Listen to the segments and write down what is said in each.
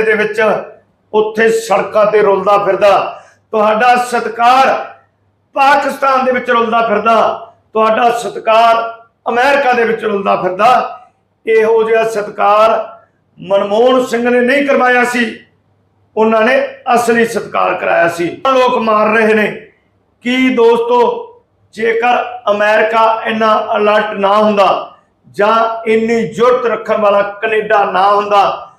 Canada ਦੇ ਵਿੱਚ ਉੱਥੇ ਸੜਕਾਂ ਤੇ ਰੁਲਦਾ ਫਿਰਦਾ, ਤੁਹਾਡਾ ਸਤਕਾਰ ਪਾਕਿਸਤਾਨ ਦੇ ਵਿੱਚ ਰੁਲਦਾ ਫਿਰਦਾ, ਤੁਹਾਡਾ ਸਤਕਾਰ ਅਮਰੀਕਾ ਦੇ ਵਿੱਚ ਰੁਲਦਾ ਫਿਰਦਾ। ਇਹੋ ਜਿਹਾ ਸਤਕਾਰ ਮਨਮੋਹਨ ਸਿੰਘ ਨੇ ਨਹੀਂ ਕਰਵਾਇਆ ਸੀ। ਉਹਨਾਂ ਨੇ ਅਸਲੀ ਸਤਕਾਰ ਕਰਾਇਆ ਸੀ। ਲੋਕ ਮਾਰ ਰਹੇ ਨੇ। ਕੀ ਦੋਸਤੋ, ਜੇਕਰ ਅਮਰੀਕਾ ਇੰਨਾ ਅਲਰਟ ਨਾ ਹੁੰਦਾ ਜਾਂ ਇੰਨੀ ਜੁਰਤ ਰੱਖਣ ਵਾਲਾ ਕੈਨੇਡਾ ਨਾ ਹੁੰਦਾ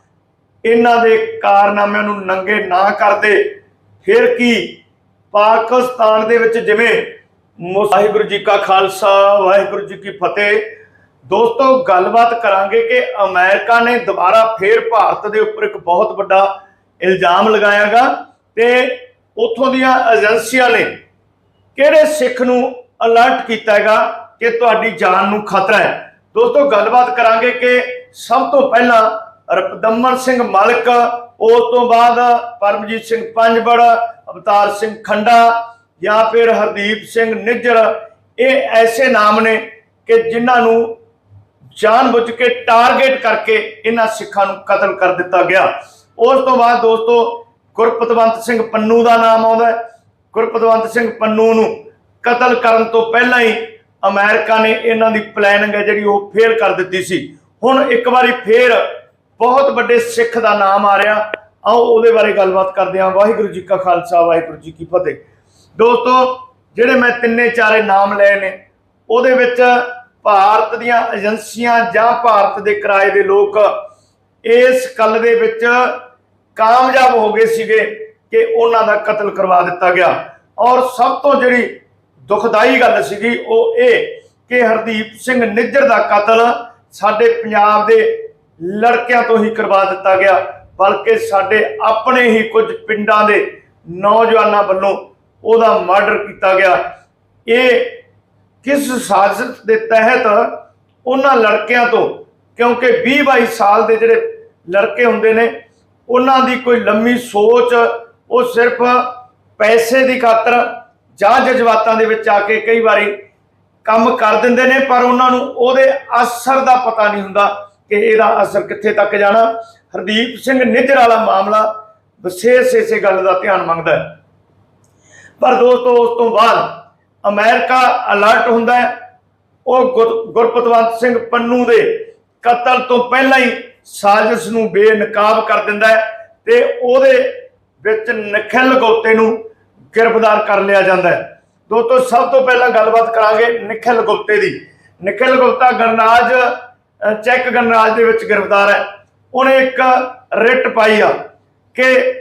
ਇਹਨਾਂ ਦੇ ਕਾਰਨਾਮਿਆਂ ਨੂੰ ਨੰਗੇ ਨਾ ਕਰਦੇ। ਫਿਰ ਕੀ? ਪਾਕਿਸਤਾਨ ਦੇ ਵਿੱਚ ਜਿਵੇਂ ਵਾਹਿਗੁਰੂ ਜੀ ਕਾ ਖਾਲਸਾ, ਵਾਹਿਗੁਰੂ ਜੀ ਕੀ ਫਤਿਹ। ਦੋਸਤੋ, ਗੱਲਬਾਤ ਕਰਾਂਗੇ ਕਿ ਅਮਰੀਕਾ ਨੇ ਦੁਬਾਰਾ ਫੇਰ ਭਾਰਤ ਦੇ ਉੱਪਰ ਇੱਕ ਬਹੁਤ ਵੱਡਾ ਇਲਜ਼ਾਮ ਲਗਾਇਆਗਾ ਤੇ ਉਥੋਂ ਦੀਆਂ ਏਜੰਸੀਆਂ ਨੇ ਕਿਹੜੇ ਸਿੱਖ ਨੂੰ ਅਲਰਟ ਕੀਤਾ ਹੈਗਾ ਕਿ ਤੁਹਾਡੀ ਜਾਨ ਨੂੰ ਖਤਰਾ ਹੈ? ਦੋਸਤੋ, ਗੱਲਬਾਤ ਕਰਾਂਗੇ ਕਿ ਸਭ ਤੋਂ ਪਹਿਲਾਂ ਰਪਦਮਨ ਸਿੰਘ ਮਲਕ ਉਸ ਤੋਂ ਬਾਅਦ ਪਰਮਜੀਤ ਸਿੰਘ ਪੰਜਬੜ, ਅਵਤਾਰ ਸਿੰਘ ਖੰਡਾ ਜਾਂ ਫਿਰ ਹਰਦੀਪ ਸਿੰਘ ਨਿੱਜਰ, ਇਹ ਐਸੇ ਨਾਮ ਨੇ ਕਿ ਜਿਨ੍ਹਾਂ ਨੂੰ ਜਾਣਬੁੱਝ ਕੇ ਟਾਰਗੇਟ ਕਰਕੇ ਇਹਨਾਂ ਸਿੱਖਾਂ ਨੂੰ ਕਤਲ ਕਰ ਦਿੱਤਾ ਗਿਆ। ਉਸ ਤੋਂ ਬਾਅਦ ਦੋਸਤੋ, ਗੁਰਪਤਵੰਤ ਸਿੰਘ ਪੰਨੂ ਦਾ ਨਾਮ ਆਉਂਦਾ ਹੈ। ਗੁਰਪਤਵੰਤ ਸਿੰਘ ਪੰਨੂ ਨੂੰ ਕਤਲ ਕਰਨ ਤੋਂ ਪਹਿਲਾਂ ਹੀ ਅਮਰੀਕਾ ਨੇ ਇਹਨਾਂ ਦੀ ਪਲੈਨਿੰਗ ਹੈ ਜਿਹੜੀ ਉਹ ਫੇਲ ਕਰ ਦਿੱਤੀ ਸੀ। ਹੁਣ ਇੱਕ ਵਾਰੀ ਫੇਰ ਬਹੁਤ ਵੱਡੇ ਸਿੱਖ ਦਾ ਨਾਮ ਆ ਰਿਹਾ। ਆਓ ਉਹਦੇ ਬਾਰੇ ਗੱਲਬਾਤ ਕਰਦੇ ਹਾਂ। ਵਾਹਿਗੁਰੂ ਜੀ ਕਾ ਖਾਲਸਾ, ਵਾਹਿਗੁਰੂ ਜੀ ਕੀ ਫਤਿਹ। ਦੋਸਤੋ, ਜਿਹੜੇ ਮੈਂ ਤਿੰਨੇ ਚਾਰੇ ਨਾਮ ਲਏ ਨੇ, ਉਹਦੇ ਵਿੱਚ ਭਾਰਤ ਦੀਆਂ ਏਜੰਸੀਆਂ ਜਾਂ ਭਾਰਤ ਦੇ ਕਿਰਾਏ ਦੇ ਲੋਕ ਇਸ ਕੱਲ ਦੇ ਵਿੱਚ ਕਾਮਯਾਬ ਹੋ ਗਏ ਸੀਗੇ ਕਿ ਉਹਨਾਂ ਦਾ ਕਤਲ ਕਰਵਾ ਦਿੱਤਾ ਗਿਆ। ਔਰ ਸਭ ਤੋਂ ਜਿਹੜੀ ਦੁਖਦਾਈ ਗੱਲ ਸੀਗੀ, ਉਹ ਇਹ ਕਿ ਹਰਦੀਪ ਸਿੰਘ ਨਿੱਜਰ ਦਾ ਕਤਲ ਸਾਡੇ ਪੰਜਾਬ ਦੇ ਲੜਕਿਆਂ ਤੋਂ ਹੀ ਕਰਵਾ ਦਿੱਤਾ ਗਿਆ, ਬਲਕਿ ਸਾਡੇ ਆਪਣੇ ਹੀ ਕੁਝ ਪਿੰਡਾਂ ਦੇ ਨੌਜਵਾਨਾਂ ਵੱਲੋਂ ਉਹਦਾ ਮਰਡਰ ਕੀਤਾ ਗਿਆ। ਇਹ ਕਿਸ ਸਾਜ਼ਿਸ਼ ਦੇ ਤਹਿਤ ਉਹਨਾਂ ਲੜਕਿਆਂ ਤੋਂ, ਕਿਉਂਕਿ 20 22 ਸਾਲ ਦੇ ਜਿਹੜੇ ਲੜਕੇ ਹੁੰਦੇ ਨੇ, ਉਹਨਾਂ ਦੀ ਕੋਈ ਲੰਮੀ ਸੋਚ, ਉਹ ਸਿਰਫ ਪੈਸੇ ਦੀ ਖਾਤਰ ਜਾਂ ਜਜ਼ਬਾਤਾਂ ਦੇ ਵਿੱਚ ਆ ਕੇ ਕਈ ਵਾਰੀ ਕੰਮ ਕਰ ਦਿੰਦੇ ਨੇ, ਪਰ ਉਹਨਾਂ ਨੂੰ ਉਹਦੇ ਅਸਰ ਦਾ ਪਤਾ ਨਹੀਂ ਹੁੰਦਾ। ਕਿ ਇਹਦਾ ਅਸਰ ਕਿੱਥੇ ਤੱਕ ਜਾਣਾ? ਹਰਦੀਪ ਸਿੰਘ ਨਿੱਜਰ ਵਾਲਾ ਮਾਮਲਾ ਵਿਸ਼ੇਸ਼ ਇਸੇ ਗੱਲ ਦਾ ਧਿਆਨ ਮੰਗਦਾ ਹੈ। ਪਰ ਦੋਸਤੋ, ਉਸ ਤੋਂ ਬਾਅਦ ਅਮਰੀਕਾ ਅਲਰਟ ਹੁੰਦਾ ਹੈ। ਉਹ ਗੁਰਪਤਵੰਤ ਸਿੰਘ ਪੰਨੂ ਦੇ ਕਤਲ ਤੋਂ ਪਹਿਲਾਂ ਹੀ ਸਾਜ਼ਿਸ਼ ਨੂੰ ਬੇਨਕਾਬ ਕਰ ਦਿੰਦਾ ਹੈ ਤੇ ਉਹਦੇ ਵਿੱਚ ਨਖਿਲ ਗੁਪਤੇ ਨੂੰ ਗ੍ਰਿਫਤਾਰ ਕਰ ਲਿਆ ਜਾਂਦਾ ਹੈ। ਦੋਸਤੋ, ਸਭ ਤੋਂ ਪਹਿਲਾਂ ਗੱਲਬਾਤ ਕਰਾਂਗੇ ਨਖਿਲ ਗੁਪਤੇ ਦੀ। ਨਖਿਲ ਗੁਪਤਾ ਗਣਰਾਜ ਚੈੱਕ ਗਣਰਾਜ ਦੇ ਵਿੱਚ ਗ੍ਰਿਫਤਾਰ ਹੈ। ਉਹਨੇ ਇੱਕ ਰਿਟ ਪਾਈ ਆ ਕਿ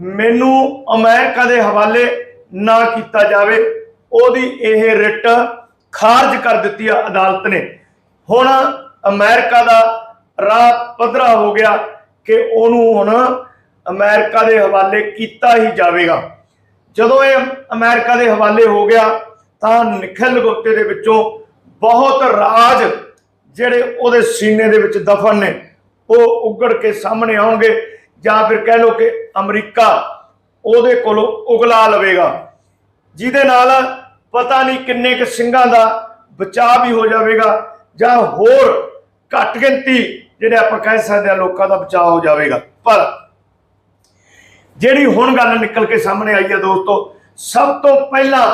ਮੈਨੂੰ ਅਮਰੀਕਾ ਦੇ ਹਵਾਲੇ ਨਾ ਕੀਤਾ ਜਾਵੇ। ਉਹਦੀ ਇਹ ਰਿਟ ਖਾਰਜ ਕਰ ਦਿੱਤੀ ਆ ਅਦਾਲਤ ਨੇ। ਹੁਣ ਅਮਰੀਕਾ ਦਾ ਰਾਹ ਪੱਧਰਾ ਹੋ ਗਿਆ ਕਿ ਉਹਨੂੰ ਹੁਣ ਅਮਰੀਕਾ ਦੇ ਹਵਾਲੇ ਕੀਤਾ ਹੀ ਜਾਵੇਗਾ। ਜਦੋਂ ਇਹ ਅਮਰੀਕਾ ਦੇ ਹਵਾਲੇ ਹੋ ਗਿਆ ਤਾਂ ਨਿਖਿਲ ਗੁਪਤੇ ਦੇ ਵਿੱਚੋਂ ਬਹੁਤ ਰਾਜ ਜਿਹੜੇ ਉਹਦੇ ਸੀਨੇ ਦੇ ਵਿੱਚ ਦਫਨ ਨੇ, ਉਹ ਉੱਗੜ ਕੇ ਸਾਹਮਣੇ ਆਉਣਗੇ ਜਾਂ ਫਿਰ ਕਹਿ ਲਓ ਕਿ ਅਮਰੀਕਾ ਉਹਦੇ ਕੋਲੋਂ ਉਗਲਾ ਲਵੇਗਾ। ਜਿਹਦੇ ਨਾਲ ਪਤਾ ਨਹੀਂ ਕਿੰਨੇ ਕੁ ਸਿੰਘਾਂ ਦਾ ਬਚਾਅ ਵੀ ਹੋ ਜਾਵੇਗਾ ਜਾਂ ਹੋਰ ਘੱਟ ਗਿਣਤੀ ਜਿਹੜੇ ਆਪਾਂ ਕਹਿ ਸਕਦੇ ਆ ਲੋਕਾਂ ਦਾ ਬਚਾਅ ਹੋ ਜਾਵੇਗਾ। ਪਰ ਜਿਹੜੀ ਹੁਣ ਗੱਲ ਨਿਕਲ ਕੇ ਸਾਹਮਣੇ ਆਈ ਹੈ ਦੋਸਤੋ, ਸਭ ਤੋਂ ਪਹਿਲਾਂ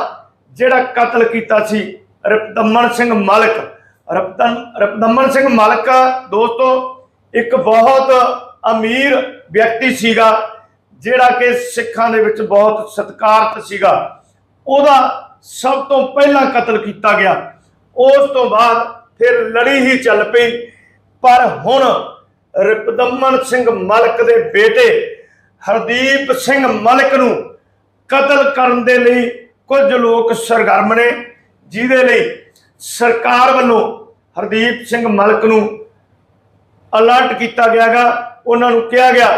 ਜਿਹੜਾ ਕਤਲ ਕੀਤਾ ਸੀ ਰਪਦਮਨ ਸਿੰਘ ਮਲਕ ਰਪਦਨ ਰਪਦਮਨ ਸਿੰਘ ਮਲਕ, ਦੋਸਤੋ, ਇੱਕ ਬਹੁਤ ਅਮੀਰ ਵਿਅਕਤੀ ਸੀਗਾ, ਜਿਹੜਾ ਕਿ ਸਿੱਖਾਂ ਦੇ ਵਿੱਚ ਬਹੁਤ ਸਤਿਕਾਰਤ ਸੀਗਾ। ਉਹਦਾ ਸਭ ਤੋਂ ਪਹਿਲਾਂ ਕਤਲ ਕੀਤਾ ਗਿਆ। ਉਸ ਤੋਂ ਬਾਅਦ ਫਿਰ ਲੜੀ ਹੀ ਚੱਲ ਪਈ। ਪਰ ਹੁਣ ਰਪਦਮਨ ਸਿੰਘ ਮਲਕ ਦੇ ਬੇਟੇ ਹਰਦੀਪ ਸਿੰਘ ਮਲਕ ਨੂੰ ਕਤਲ ਕਰਨ ਦੇ ਲਈ ਕੁਝ ਲੋਕ ਸਰਗਰਮ ਨੇ। ਜਿਹਦੇ ਲਈ ਸਰਕਾਰ ਵੱਲੋਂ ਹਰਦੀਪ ਸਿੰਘ ਮਲਕ ਨੂੰ ਅਲਰਟ ਕੀਤਾ ਗਿਆਗਾ। ਉਹਨਾਂ ਨੂੰ ਕਿਹਾ ਗਿਆ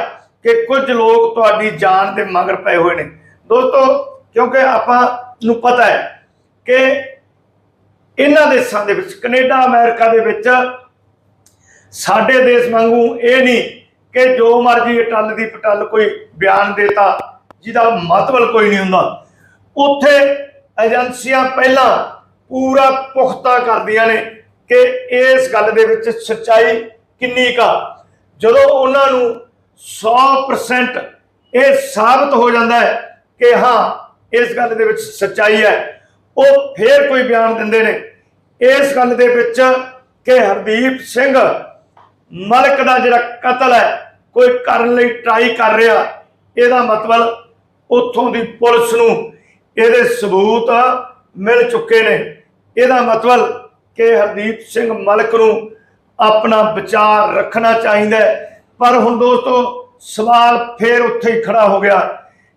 ਕਿ ਕੁਝ ਲੋਕ ਤੁਹਾਡੀ ਜਾਨ ਦੇ ਮਗਰ ਪਏ ਹੋਏ ਨੇ। ਦੋਸਤੋ, ਕਿਉਂਕਿ ਆਪਾਂ ਨੂੰ ਪਤਾ ਹੈ ਕਿ ਇਹਨਾਂ ਦੇਸ਼ਾਂ ਦੇ ਵਿੱਚ, ਕੈਨੇਡਾ, ਅਮਰੀਕਾ ਦੇ ਵਿੱਚ ਸਾਡੇ ਦੇਸ਼ ਵਾਂਗੂ ਇਹ ਨਹੀਂ ਕਿ ਜੋ ਮਰਜ਼ੀ ਟੱਲ ਦੀ ਪਟੱਲ ਕੋਈ ਬਿਆਨ ਦੇਤਾ, ਜਿਹਦਾ ਮਤਲਬ ਕੋਈ ਨਹੀਂ ਹੁੰਦਾ। ਉੱਥੇ ਏਜੰਸੀਆਂ ਪਹਿਲਾਂ ਪੂਰਾ ਪੁਖਤਾ ਕਰਦੀਆਂ ਨੇ ਕਿ ਇਸ ਗੱਲ ਦੇ ਵਿੱਚ ਸੱਚਾਈ ਕਿੰਨੀ ਕਾ ਜਦੋਂ ਉਹਨਾਂ ਨੂੰ 100% ਇਹ ਸਾਬਤ ਹੋ ਜਾਂਦਾ ਹੈ ਕਿ ਹਾਂ, ਇਸ ਗੱਲ ਦੇ ਵਿੱਚ ਸੱਚਾਈ ਹੈ, ਉਹ ਫੇਰ ਕੋਈ ਬਿਆਨ ਦਿੰਦੇ ਨੇ। ਇਸ ਗੱਲ ਦੇ ਵਿੱਚ ਕਿ ਹਰਦੀਪ ਸਿੰਘ ਮਲਕ ਦਾ ਜਿਹੜਾ ਕਤਲ ਹੈ, ਕੋਈ ਕਰਨ ਲਈ ਟਰਾਈ ਕਰ ਰਿਹਾ, ਇਹਦਾ ਮਤਲਬ ਉੱਥੋਂ ਦੀ ਪੁਲਿਸ ਨੂੰ ਇਹਦੇ ਸਬੂਤ ਮਿਲ ਚੁੱਕੇ ਨੇ। ਇਹਦਾ ਮਤਲਬ ਕਿ ਹਰਦੀਪ ਸਿੰਘ ਮਲਕ ਨੂੰ ਆਪਣਾ ਵਿਚਾਰ ਰੱਖਣਾ ਚਾਹੀਦਾ ਪਰ ਹੁਣ ਦੋਸਤੋ, ਸਵਾਲ ਫੇਰ ਉੱਥੇ ਹੀ ਖੜਾ ਹੋ ਗਿਆ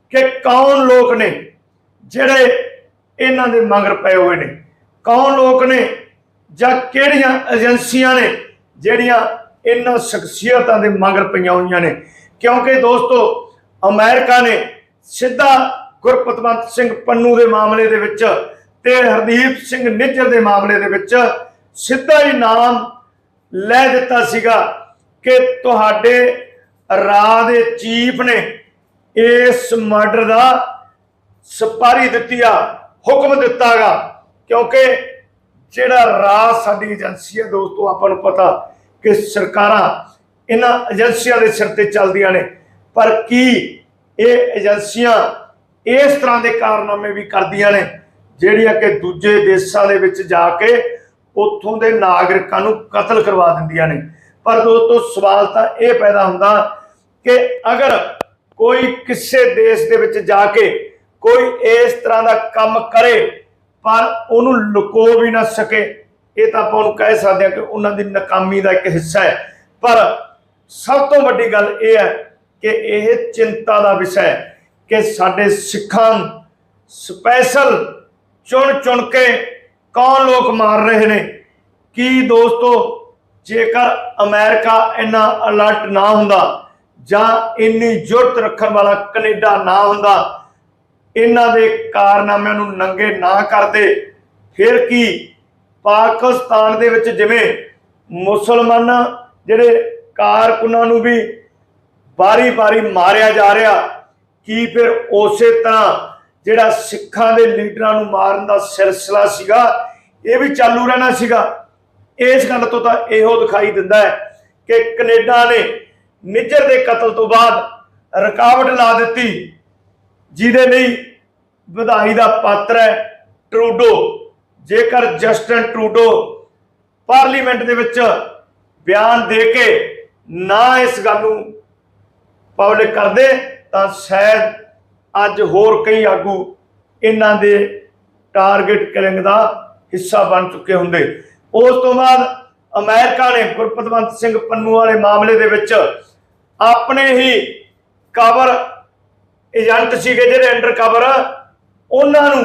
ਕਿ ਕੌਣ ਲੋਕ ਨੇ ਜਿਹੜੇ ਇਹਨਾਂ ਦੇ ਮਗਰ ਪਏ ਹੋਏ ਨੇ? ਕੌਣ ਲੋਕ ਨੇ ਜਾਂ ਕਿਹੜੀਆਂ ਏਜੰਸੀਆਂ ਨੇ ਜਿਹੜੀਆਂ ਇਹਨਾਂ ਸ਼ਖਸੀਅਤਾਂ ਦੇ ਮਗਰ ਪਈਆਂ ਹੋਈਆਂ ਨੇ? ਕਿਉਂਕਿ ਦੋਸਤੋ, ਅਮਰੀਕਾ ਨੇ ਸਿੱਧਾ ਗੁਰਪਤਵੰਤ ਸਿੰਘ ਪੰਨੂ ਦੇ ਮਾਮਲੇ ਦੇ ਵਿੱਚ ਤੇ ਹਰਦੀਪ ਸਿੰਘ ਨਿੱਜਰ ਦੇ ਮਾਮਲੇ ਦੇ ਵਿੱਚ ਸਿੱਧਾ ਹੀ ਨਾਮ ਲੈ ਦਿੱਤਾ ਸੀਗਾ ਕਿ ਤੁਹਾਡੇ ਰਾਹ ਦੇ ਚੀਫ ਨੇ ਇਸ ਮਰਡਰ ਦਾ ਸਪਾਰੀ ਦਿੱਤੀ ਆ, ਹੁਕਮ ਦਿੱਤਾਗਾ। ਕਿਉਂਕਿ ਜਿਹੜਾ ਰਾਜ ਸਾਡੀ ਏਜੰਸੀ ਹੈ ਦੋਸਤੋ, ਆਪਾਂ ਨੂੰ ਪਤਾ ਕਿ ਸਰਕਾਰਾਂ ਇਹਨਾਂ ਏਜੰਸੀਆਂ ਦੇ ਸਿਰ ਤੇ ਚੱਲਦੀਆਂ ਨੇ। ਪਰ ਕੀ ਇਹ ਏਜੰਸੀਆਂ ਇਸ ਤਰ੍ਹਾਂ ਦੇ ਕਾਰਨਾਮੇ ਵੀ ਕਰਦੀਆਂ ਨੇ? ਜਿਹੜੀਆਂ ਕਿ ਦੂਜੇ ਦੇਸ਼ਾਂ ਦੇ ਵਿੱਚ ਜਾ ਕੇ ਉੱਥੋਂ ਦੇ ਨਾਗਰਿਕਾਂ ਨੂੰ ਕਤਲ ਕਰਵਾ ਦਿੰਦੀਆਂ ਨੇ। ਪਰ ਦੋਸਤੋ, ਸਵਾਲ ਤਾਂ ਇਹ ਪੈਦਾ ਹੁੰਦਾ ਕਿ ਅਗਰ ਕੋਈ ਕਿਸੇ ਦੇਸ਼ ਦੇ ਵਿੱਚ ਜਾ ਕੇ ਕੋਈ ਇਸ ਤਰ੍ਹਾਂ ਦਾ ਕੰਮ ਕਰੇ, ਪਰ ਉਹਨੂੰ ਲੁਕੋ ਵੀ ਨਾ ਸਕੇ, ਇਹ ਤਾਂ ਆਪਾਂ ਉਹਨੂੰ ਕਹਿ ਸਕਦੇ ਹਾਂ ਕਿ ਉਹਨਾਂ ਦੀ ਨਾਕਾਮੀ ਦਾ ਇੱਕ ਹਿੱਸਾ ਹੈ। ਪਰ ਸਭ ਤੋਂ ਵੱਡੀ ਗੱਲ ਇਹ ਹੈ ਕਿ ਇਹ ਚਿੰਤਾ ਦਾ ਵਿਸ਼ਾ ਹੈ ਕਿ ਸਾਡੇ ਸਿੱਖਾਂ ਨੂੰ ਸਪੈਸ਼ਲ ਚੁਣ ਚੁਣ ਕੇ ਕੌਣ ਲੋਕ ਮਾਰ ਰਹੇ ਨੇ? ਕੀ ਦੋਸਤੋ, ਜੇਕਰ ਅਮਰੀਕਾ ਇੰਨਾ ਅਲਰਟ ਨਾ ਹੁੰਦਾ ਜਾਂ ਇੰਨੀ ਜੁਰਤ ਰੱਖਣ ਵਾਲਾ ਕੈਨੇਡਾ ਨਾ ਹੁੰਦਾ, ਇਹਨਾਂ ਦੇ ਕਾਰਨਾਮਿਆਂ ਨੂੰ ਨੰਗੇ ਨਾ ਕਰਦੇ, ਫਿਰ ਕੀ ਪਾਕਿਸਤਾਨ ਦੇ ਵਿੱਚ ਜਿਵੇਂ ਮੁਸਲਮਾਨ ਜਿਹੜੇ ਕਾਰਕੁਨਾਂ ਨੂੰ ਵੀ ਬਾਰੀ-ਬਾਰੀ ਮਾਰਿਆ ਜਾ ਰਿਹਾ, ਕੀ ਫਿਰ ਉਸੇ ਤਰ੍ਹਾਂ ਜਿਹੜਾ ਸਿੱਖਾਂ ਦੇ ਲੀਡਰਾਂ ਨੂੰ ਮਾਰਨ ਦਾ ਸਿਲਸਿਲਾ ਸੀਗਾ, ਇਹ ਵੀ ਚਾਲੂ ਰਹਿਣਾ ਸੀਗਾ। ਇਸ ਗੱਲ ਤੋਂ ਤਾਂ ਇਹੋ ਦਿਖਾਈ ਦਿੰਦਾ ਹੈ ਕਿ ਕੈਨੇਡਾ ਨੇ ਨਿੱਜਰ ਦੇ ਕਤਲ ਤੋਂ ਬਾਅਦ ਰੁਕਾਵਟ ਲਾ ਦਿੱਤੀ, ਜਿਹਦੇ ਲਈ ਵਧਾਈ ਦਾ ਪਾਤਰ ਹੈ ਟਰੂਡੋ। ਜੇਕਰ ਜਸਟਨ ਟਰੂਡੋ ਪਾਰਲੀਮੈਂਟ ਦੇ ਵਿੱਚ ਬਿਆਨ ਦੇ ਕੇ ਨਾ ਇਸ ਗੱਲ ਨੂੰ ਪਬਲਿਕ ਕਰਦੇ ਤਾਂ ਸ਼ਾਇਦ ਅੱਜ ਹੋਰ ਕਈ ਆਗੂ ਇਹਨਾਂ ਦੇ ਟਾਰਗੇਟ ਕਿਲਿੰਗ ਦਾ ਹਿੱਸਾ ਬਣ ਚੁੱਕੇ ਹੁੰਦੇ। ਉਸ ਤੋਂ ਬਾਅਦ ਅਮਰੀਕਾ ਨੇ ਗੁਰਪਤਵੰਤ ਸਿੰਘ ਪੰਨੂ ਵਾਲੇ ਮਾਮਲੇ ਦੇ ਵਿੱਚ ਆਪਣੇ ਹੀ ਕਵਰ ਏਜੰਟ ਸੀਗੇ ਜਿਹੜੇ ਅੰਡਰ ਕਵਰ ਉਹਨਾਂ ਨੂੰ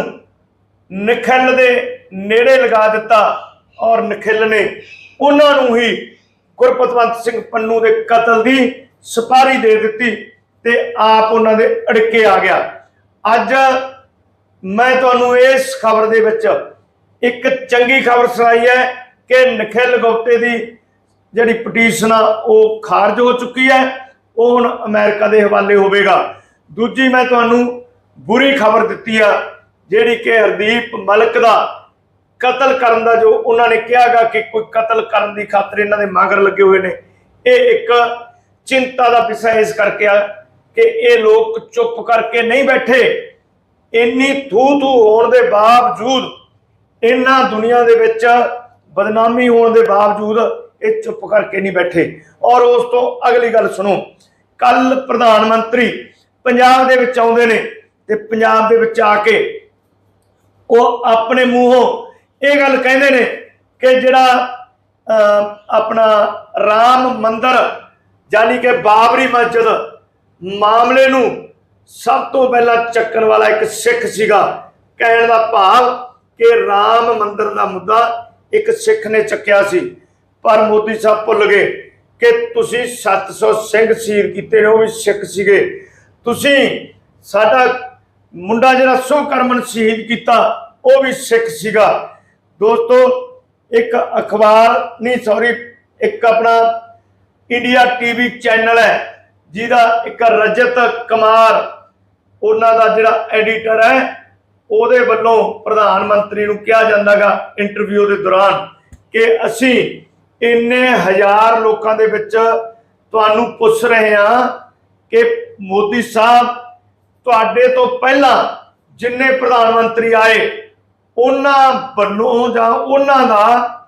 ਨਖਿਲ ਦੇ ਨੇੜੇ ਲਗਾ ਦਿੱਤਾ ਔਰ ਨਖਿਲ ਨੇ ਉਹਨਾਂ ਨੂੰ ਹੀ ਗੁਰਪਤਵੰਤ ਸਿੰਘ ਪੰਨੂ ਦੇ ਕਤਲ ਦੀ ਸਪਾਰੀ ਦੇ ਦਿੱਤੀ। ਤੇ ਆਪ ਉਹਨਾਂ ਦੇ ਅੜਕੇ ਆ ਗਿਆ। ਅੱਜ ਮੈਂ ਤੁਹਾਨੂੰ ਇਸ ਖਬਰ ਦੇ ਵਿੱਚ ਇੱਕ ਚੰਗੀ ਖਬਰ ਸੁਣਾਈ ਹੈ ਕਿ ਨਖਿਲ ਗੁਪਤੇ ਦੀ ਜਿਹੜੀ ਪਟੀਸ਼ਨ ਆ, ਉਹ ਖਾਰਜ ਹੋ ਚੁੱਕੀ ਹੈ। ਉਹ ਹੁਣ ਅਮਰੀਕਾ ਦੇ ਹਵਾਲੇ ਹੋਵੇਗਾ। ਦੂਜੀ ਮੈਂ ਤੁਹਾਨੂੰ ਬੁਰੀ ਖਬਰ ਦਿੱਤੀ ਆ, ਜਿਹੜੀ ਕਿ ਹਰਦੀਪ ਮਲਕ ਦਾ ਕਤਲ ਕਰਨ ਦਾ ਜੋ ਉਹਨਾਂ ਨੇ ਕਿਹਾਗਾ ਕਿ ਕੋਈ ਕਤਲ ਕਰਨ ਦੀ ਖਾਤਰ ਇਹਨਾਂ ਦੇ ਮਗਰ ਲੱਗੇ ਹੋਏ ਨੇ, ਇਹ ਇੱਕ ਚਿੰਤਾ ਦਾ ਵਿਸ਼ਾ ਇਸ ਕਰਕੇ ਆ ਕਿ ਇਹ ਲੋਕ ਚੁੱਪ ਕਰਕੇ ਨਹੀਂ ਬੈਠੇ। ਇੰਨੀ ਥੂ ਥੂ ਹੋਣ ਦੇ ਬਾਵਜੂਦ ਇਹਨਾਂ ਦੁਨੀਆ ਦੇ ਵਿੱਚ ਬਦਨਾਮੀ ਹੋਣ ਦੇ ਬਾਵਜੂਦ ਇਹ ਚੁੱਪ ਕਰਕੇ ਨਹੀਂ ਬੈਠੇ। ਔਰ ਉਸ ਤੋਂ ਅਗਲੀ ਗੱਲ ਸੁਣੋ। ਕੱਲ ਪ੍ਰਧਾਨ ਮੰਤਰੀ ਪੰਜਾਬ ਦੇ ਵਿੱਚ ਆਉਂਦੇ ਨੇ ਤੇ ਪੰਜਾਬ ਦੇ ਵਿੱਚ ਆ ਕੇ ਉਹ ਆਪਣੇ ਮੂੰਹੋਂ ਇਹ ਗੱਲ ਕਹਿੰਦੇ ਨੇ ਕਿ ਜਿਹੜਾ ਅਹ, ਆਪਣਾ ਰਾਮ ਮੰਦਰ ਯਾਨੀ ਕਿ ਬਾਬਰੀ ਮਸਜਿਦ ਮਾਮਲੇ ਨੂੰ ਸਭ ਤੋਂ ਪਹਿਲਾਂ ਚੱਕਣ ਵਾਲਾ ਇੱਕ ਸਿੱਖ ਸੀਗਾ। ਕਹਿਣ ਦਾ ਭਾਵ ਕਿ ਰਾਮ ਮੰਦਰ ਦਾ ਮੁੱਦਾ ਇੱਕ ਸਿੱਖ ਨੇ ਚੱਕਿਆ ਸੀ। ਪਰ ਮੋਦੀ ਸਾਹਿਬ ਭੁੱਲ ਗਏ ਕਿ ਤੁਸੀਂ 700 ਸਿੰਘ ਸ਼ਹੀਦ ਕੀਤੇ ਨੇ, ਉਹ ਵੀ ਸਿੱਖ ਸੀਗੇ। ਤੁਸੀਂ ਸਾਡਾ ਮੁੰਡਾ ਜਿਹੜਾ ਸੁਕਰਮਨ ਸ਼ਹੀਦ ਕੀਤਾ, ਉਹ ਵੀ ਸਿੱਖ ਸੀਗਾ। ਦੋਸਤੋ, ਇੱਕ ਅਖਬਾਰ, ਨਹੀਂ ਸੌਰੀ ਇੱਕ ਆਪਣਾ ਇੰਡੀਆ ਟੀਵੀ ਚੈਨਲ ਹੈ। ਜਿਹਦਾ ਇੱਕ ਰਜਤ ਕੁਮਾਰ, ਉਹਨਾਂ ਦਾ ਜਿਹੜਾ ਐਡੀਟਰ ਹੈ, ਉਹਦੇ ਵੱਲੋਂ ਪ੍ਰਧਾਨ ਮੰਤਰੀ ਨੂੰ ਕਿਹਾ ਜਾਂਦਾਗਾ ਇੰਟਰਵਿਊ ਦੇ ਦੌਰਾਨ ਕਿ ਅਸੀਂ ਇੰਨੇ ਹਜ਼ਾਰ ਲੋਕਾਂ ਦੇ ਵਿੱਚ ਤੁਹਾਨੂੰ ਪੁੱਛ ਰਹੇ ਹਾਂ ਕਿ ਮੋਦੀ ਸਾਹਿਬ ਤੁਹਾਡੇ ਤੋਂ ਪਹਿਲਾਂ ਜਿੰਨੇ ਪ੍ਰਧਾਨ ਮੰਤਰੀ ਆਏ, ਉਹਨਾਂ ਵੱਲੋਂ ਜਾਂ ਉਹਨਾਂ ਦਾ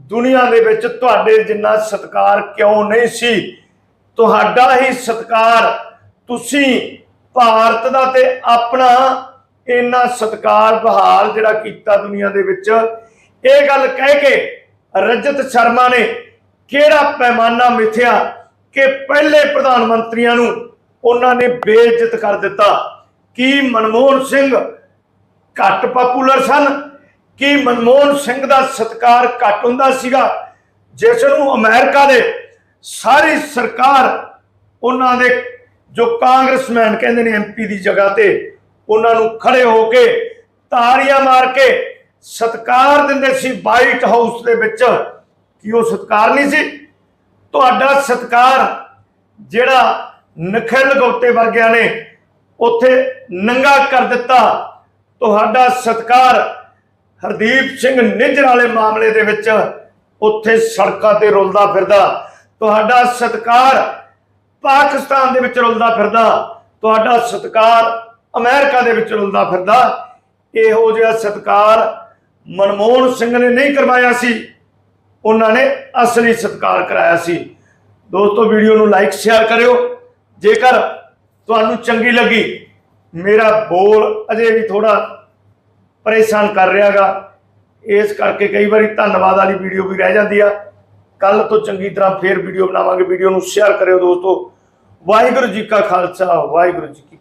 ਦੁਨੀਆ ਦੇ ਵਿੱਚ ਤੁਹਾਡੇ ਜਿੰਨਾ ਸਤਿਕਾਰ ਕਿਉਂ ਨਹੀਂ ਸੀ? ਤੁਹਾਡਾ ਹੀ ਸਤਿਕਾਰ ਤੁਸੀਂ ਭਾਰਤ ਦਾ ਤੇ ਆਪਣਾ ਇੰਨਾ ਸਤਿਕਾਰ ਬਹਾਲ ਜਿਹੜਾ ਕੀਤਾ ਦੁਨੀਆ ਦੇ ਵਿੱਚ। ਇਹ ਗੱਲ ਕਹਿ ਕੇ ਰਜਤ ਸ਼ਰਮਾ ਨੇ ਕਿਹੜਾ ਪੈਮਾਨਾ ਮਿਥਿਆ ਕਿ ਪਹਿਲੇ ਪ੍ਰਧਾਨ ਮੰਤਰੀਆਂ ਨੂੰ ਉਹਨਾਂ ਨੇ ਬੇਇੱਜ਼ਤ ਕਰ ਦਿੱਤਾ? ਕੀ ਮਨਮੋਹਨ ਸਿੰਘ ਘੱਟ ਪਪੂਲਰ ਸਨ? ਕੀ ਮਨਮੋਹਨ ਸਿੰਘ ਦਾ ਸਤਕਾਰ ਘੱਟ ਹੁੰਦਾ ਸੀਗਾ? ਜਿਸ ਨੂੰ ਅਮਰੀਕਾ ਦੇ ਸਾਰੀ ਸਰਕਾਰ ਉਹਨਾਂ ਦੇ ਜੋ ਕਾਂਗਰਸਮੈਨ ਕਹਿੰਦੇ ਨੇ ਐਮਪੀ ਦੀ ਜਗ੍ਹਾ ਤੇ, ਉਹਨਾਂ ਨੂੰ ਖੜੇ ਹੋ ਕੇ ਤਾੜੀਆਂ ਮਾਰ ਕੇ ਸਤਕਾਰ ਦਿੰਦੇ ਸੀ ਵਾਈਟ ਹਾਊਸ ਦੇ ਵਿੱਚ। ਕਿ ਉਹ ਸਤਕਾਰ ਨਹੀਂ ਸੀ? ਤੁਹਾਡਾ ਸਤਕਾਰ ਜਿਹੜਾ ਨਖਲ ਗੋਤੇ ਵਰਗਿਆਂ ਨੇ ਉੱਥੇ ਨੰਗਾ ਕਰ ਦਿੱਤਾ। ਤੁਹਾਡਾ ਸਤਕਾਰ ਹਰਦੀਪ ਸਿੰਘ ਨਿੱਜਰ ਵਾਲੇ ਮਾਮਲੇ ਦੇ ਵਿੱਚ ਉੱਥੇ ਸੜਕਾਂ ਤੇ ਰੁਲਦਾ ਫਿਰਦਾ। ਤੁਹਾਡਾ ਸਤਕਾਰ ਪਾਕਿਸਤਾਨ ਦੇ ਵਿੱਚ ਰੁਲਦਾ ਫਿਰਦਾ, ਤੁਹਾਡਾ ਸਤਕਾਰ ਅਮਰੀਕਾ ਦੇ ਵਿੱਚ ਰੁਲਦਾ ਫਿਰਦਾ। ਇਹੋ ਜਿਹਾ ਸਤਕਾਰ ਮਨਮੋਹਨ ਸਿੰਘ ਨੇ ਨਹੀਂ ਕਰਵਾਇਆ ਸੀ। ਉਹਨਾਂ ਨੇ ਅਸਲੀ ਸਤਕਾਰ ਕਰਾਇਆ ਸੀ। ਦੋਸਤੋ, ਵੀਡੀਓ ਨੂੰ ਲਾਈਕ, ਸ਼ੇਅਰ ਕਰਿਓ। ਜੇਕਰ ਤੁਹਾਨੂੰ ਚੰਗੀ ਲੱਗੀ, ਮੇਰਾ ਬੋਲ ਅਜੇ ਵੀ ਥੋੜਾ ਪਰੇਸ਼ਾਨ ਕਰ ਰਿਹਾਗਾ। ਇਸ ਕਰਕੇ ਕਈ ਵਾਰੀ ਧੰਨਵਾਦ ਵਾਲੀ ਵੀਡੀਓ ਵੀ ਰਹਿ ਜਾਂਦੀ ਆ। ਕੱਲ ਤੋਂ ਚੰਗੀ ਤਰ੍ਹਾਂ ਫੇਰ ਵੀਡੀਓ ਬਣਾਵਾਂਗੇ। ਵੀਡੀਓ ਨੂੰ ਸ਼ੇਅਰ ਕਰਿਓ ਦੋਸਤੋ। ਵਾਹਿਗੁਰੂ ਜੀ ਕਾ ਖਾਲਸਾ, ਵਾਹਿਗੁਰੂ ਜੀ